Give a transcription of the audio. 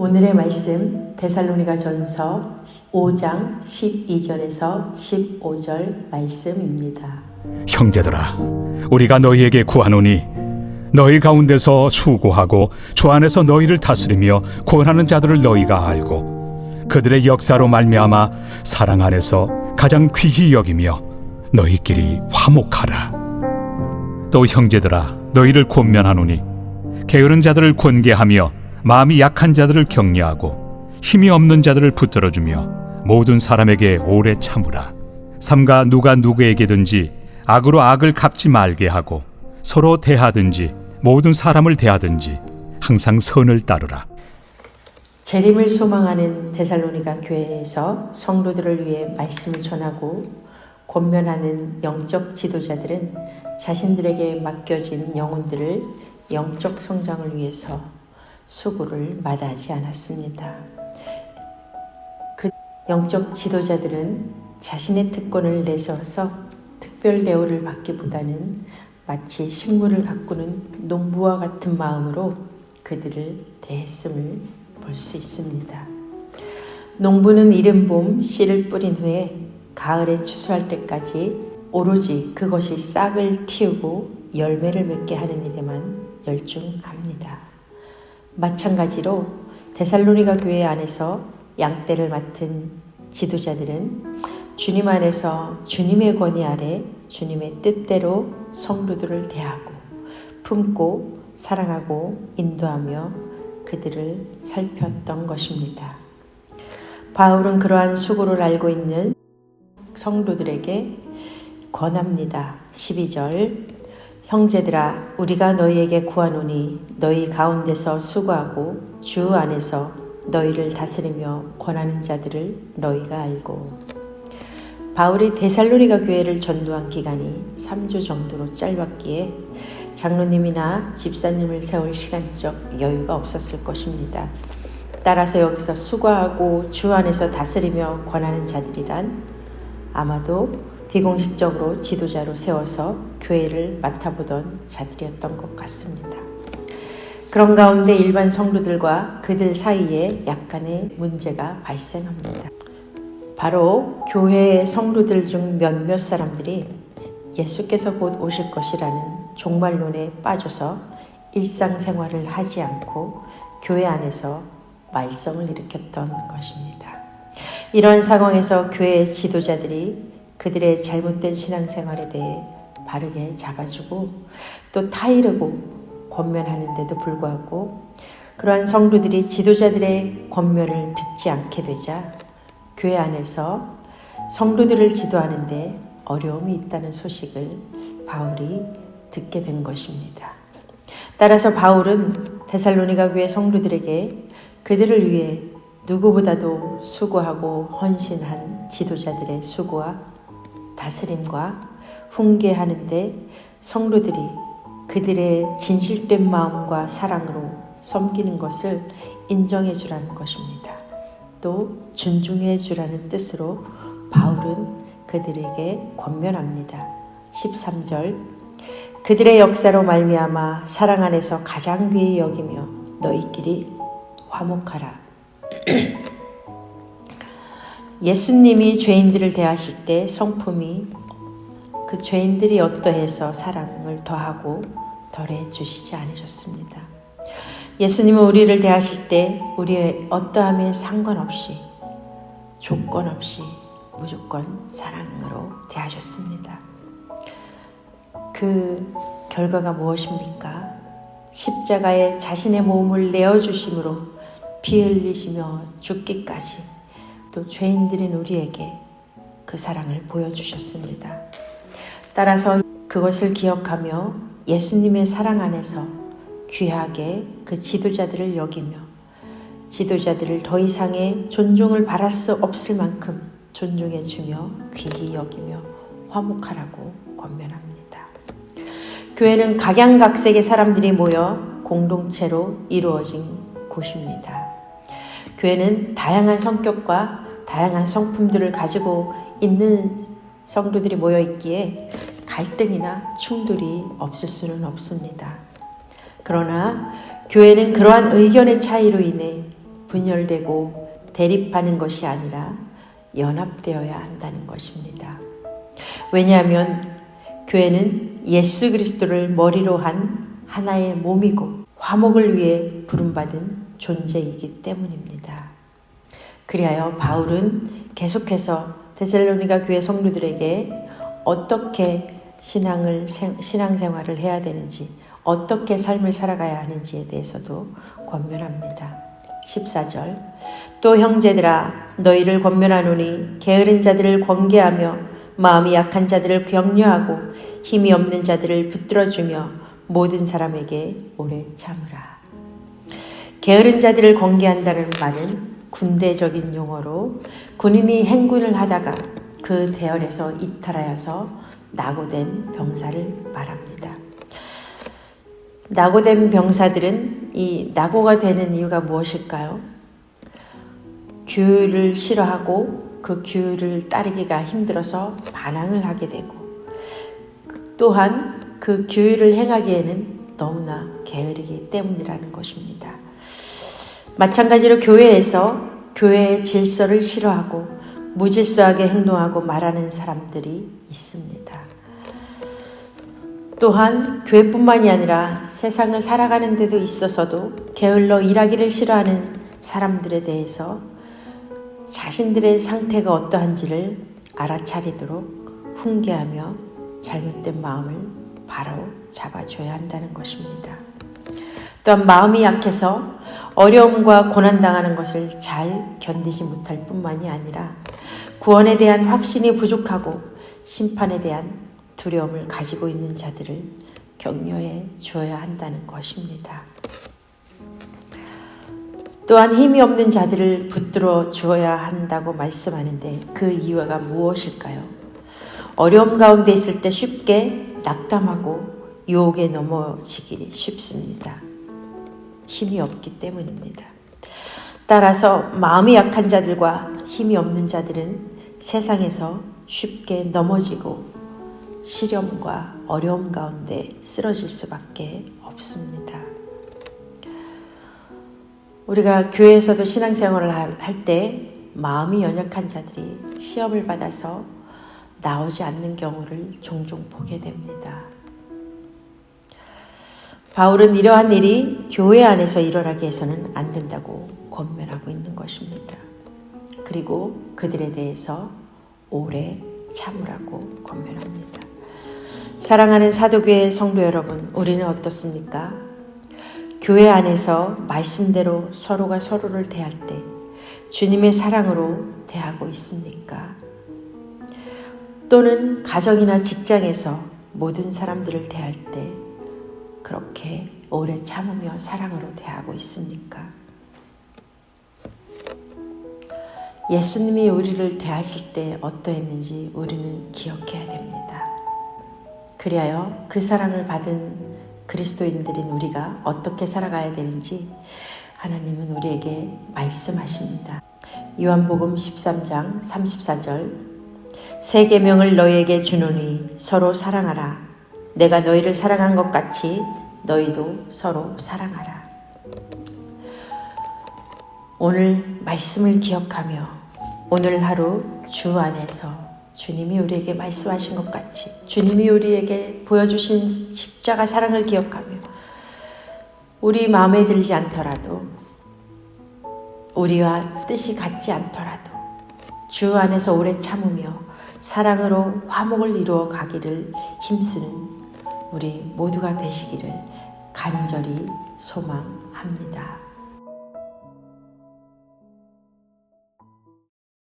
오늘의 말씀 데살로니가 전서 5장 12절에서 15절 말씀입니다. 형제들아 우리가 너희에게 구하노니 너희 가운데서 수고하고 주 안에서 너희를 다스리며 구원하는 자들을 너희가 알고 그들의 역사로 말미암아 사랑 안에서 가장 귀히 여기며 너희끼리 화목하라 또 형제들아 너희를 권면하노니 게으른 자들을 권계하며 마음이 약한 자들을 격려하고 힘이 없는 자들을 붙들어주며 모든 사람에게 오래 참으라 삼가 누가 누구에게든지 악으로 악을 갚지 말게 하고 서로 대하든지 모든 사람을 대하든지 항상 선을 따르라. 재림을 소망하는 데살로니가 교회에서 성도들을 위해 말씀을 전하고 권면하는 영적 지도자들은 자신들에게 맡겨진 영혼들을 영적 성장을 위해서 수고를 마다하지 않았습니다. 그 영적 지도자들은 자신의 특권을 내세워서 특별 대우를 받기보다는 마치 식물을 가꾸는 농부와 같은 마음으로 그들을 대했음을 볼 수 있습니다. 농부는 이른 봄 씨를 뿌린 후에 가을에 추수할 때까지 오로지 그것이 싹을 틔우고 열매를 맺게 하는 일에만 열중합니다. 마찬가지로 데살로니가 교회 안에서 양떼를 맡은 지도자들은 주님 안에서 주님의 권위 아래 주님의 뜻대로 성도들을 대하고 품고 사랑하고 인도하며 그들을 살폈던 것입니다. 바울은 그러한 수고를 알고 있는 성도들에게 권합니다. 12절 형제들아 우리가 너희에게 구하노니 너희 가운데서 수고하고 주 안에서 너희를 다스리며 권하는 자들을 너희가 알고 바울이 데살로니가 교회를 전도한 기간이 3주 정도로 짧았기에 장로님이나 집사님을 세울 시간적 여유가 없었을 것입니다. 따라서 여기서 수고하고 주 안에서 다스리며 권하는 자들이란 아마도 비공식적으로 지도자로 세워서 교회를 맡아보던 자들이었던 것 같습니다. 그런 가운데 일반 성도들과 그들 사이에 약간의 문제가 발생합니다. 바로 교회의 성도들 중 몇몇 사람들이 예수께서 곧 오실 것이라는 종말론에 빠져서 일상생활을 하지 않고 교회 안에서 말썽을 일으켰던 것입니다. 이런 상황에서 교회 지도자들이 그들의 잘못된 신앙생활에 대해 바르게 잡아주고 또 타이르고 권면하는데도 불구하고 그러한 성도들이 지도자들의 권면을 듣지 않게 되자 교회 안에서 성도들을 지도하는데 어려움이 있다는 소식을 바울이 듣게 된 것입니다. 따라서 바울은 데살로니가 교회 성도들에게 그들을 위해 누구보다도 수고하고 헌신한 지도자들의 수고와 다스림과 훈계하는데 성도들이 그들의 진실된 마음과 사랑으로 섬기는 것을 인정해 주라는 것입니다. 또 존중해 주라는 뜻으로 바울은 그들에게 권면합니다. 13절 그들의 역사로 말미암아 사랑 안에서 가장 귀히 여기며 너희끼리 화목하라. 예수님이 죄인들을 대하실 때 성품이 그 죄인들이 어떠해서 사랑을 더하고 덜해 주시지 않으셨습니다. 예수님은 우리를 대하실 때 우리의 어떠함에 상관없이 조건 없이 무조건 사랑으로 대하셨습니다. 그 결과가 무엇입니까? 십자가에 자신의 몸을 내어주심으로 피 흘리시며 죽기까지 또 죄인들인 우리에게 그 사랑을 보여주셨습니다. 따라서 그것을 기억하며 예수님의 사랑 안에서 귀하게 그 지도자들을 여기며 지도자들을 더 이상의 존중을 바랄 수 없을 만큼 존중해 주며 귀히 여기며 화목하라고 권면합니다. 교회는 각양각색의 사람들이 모여 공동체로 이루어진 곳입니다. 교회는 다양한 성격과 다양한 성품들을 가지고 있는 성도들이 모여 있기에 갈등이나 충돌이 없을 수는 없습니다. 그러나 교회는 그러한 의견의 차이로 인해 분열되고 대립하는 것이 아니라 연합되어야 한다는 것입니다. 왜냐하면 교회는 예수 그리스도를 머리로 한 하나의 몸이고 화목을 위해 부름받은 존재이기 때문입니다. 그리하여 바울은 계속해서 데살로니가 교회 성도들에게 어떻게 신앙을 신앙생활을 해야 되는지 어떻게 삶을 살아가야 하는지에 대해서도 권면합니다. 14절 또 형제들아 너희를 권면하노니 게으른 자들을 권계하며 마음이 약한 자들을 격려하고 힘이 없는 자들을 붙들어주며 모든 사람에게 오래 참으라. 게으른 자들을 권계한다는 말은 군대적인 용어로 군인이 행군을 하다가 그 대열에서 이탈하여서 낙오된 병사를 말합니다. 낙오된 병사들은 이 낙오가 되는 이유가 무엇일까요? 규율을 싫어하고 그 규율을 따르기가 힘들어서 반항을 하게 되고 또한 그 규율을 행하기에는 너무나 게으르기 때문이라는 것입니다. 마찬가지로 교회에서 교회의 질서를 싫어하고 무질서하게 행동하고 말하는 사람들이 있습니다. 또한 교회뿐만이 아니라 세상을 살아가는 데도 있어서도 게을러 일하기를 싫어하는 사람들에 대해서 자신들의 상태가 어떠한지를 알아차리도록 훈계하며 잘못된 마음을 바로 잡아줘야 한다는 것입니다. 또한 마음이 약해서 어려움과 고난당하는 것을 잘 견디지 못할 뿐만이 아니라 구원에 대한 확신이 부족하고 심판에 대한 두려움을 가지고 있는 자들을 격려해 주어야 한다는 것입니다. 또한 힘이 없는 자들을 붙들어 주어야 한다고 말씀하는데 그 이유가 무엇일까요? 어려움 가운데 있을 때 쉽게 낙담하고 유혹에 넘어지기 쉽습니다. 힘이 없기 때문입니다. 따라서 마음이 약한 자들과 힘이 없는 자들은 세상에서 쉽게 넘어지고 시련과 어려움 가운데 쓰러질 수밖에 없습니다. 우리가 교회에서도 신앙생활을 할 때 마음이 연약한 자들이 시험을 받아서 나오지 않는 경우를 종종 보게 됩니다. 바울은 이러한 일이 교회 안에서 일어나게 해서는 안 된다고 권면하고 있는 것입니다. 그리고 그들에 대해서 오래 참으라고 권면합니다. 사랑하는 사도교회 성도 여러분, 우리는 어떻습니까? 교회 안에서 말씀대로 서로가 서로를 대할 때 주님의 사랑으로 대하고 있습니까? 또는 가정이나 직장에서 모든 사람들을 대할 때 그렇게 오래 참으며 사랑으로 대하고 있습니까? 예수님이 우리를 대하실 때 어떠했는지 우리는 기억해야 됩니다. 그리하여 그 사랑을 받은 그리스도인들인 우리가 어떻게 살아가야 되는지 하나님은 우리에게 말씀하십니다. 요한복음 13장 34절 세 계명을 너희에게 주노니 서로 사랑하라 내가 너희를 사랑한 것 같이 너희도 서로 사랑하라. 오늘 말씀을 기억하며 오늘 하루 주 안에서 주님이 우리에게 말씀하신 것 같이 주님이 우리에게 보여주신 십자가 사랑을 기억하며 우리 마음에 들지 않더라도 우리와 뜻이 같지 않더라도 주 안에서 오래 참으며 사랑으로 화목을 이루어 가기를 힘쓰는 우리 모두가 되시기를 간절히 소망합니다.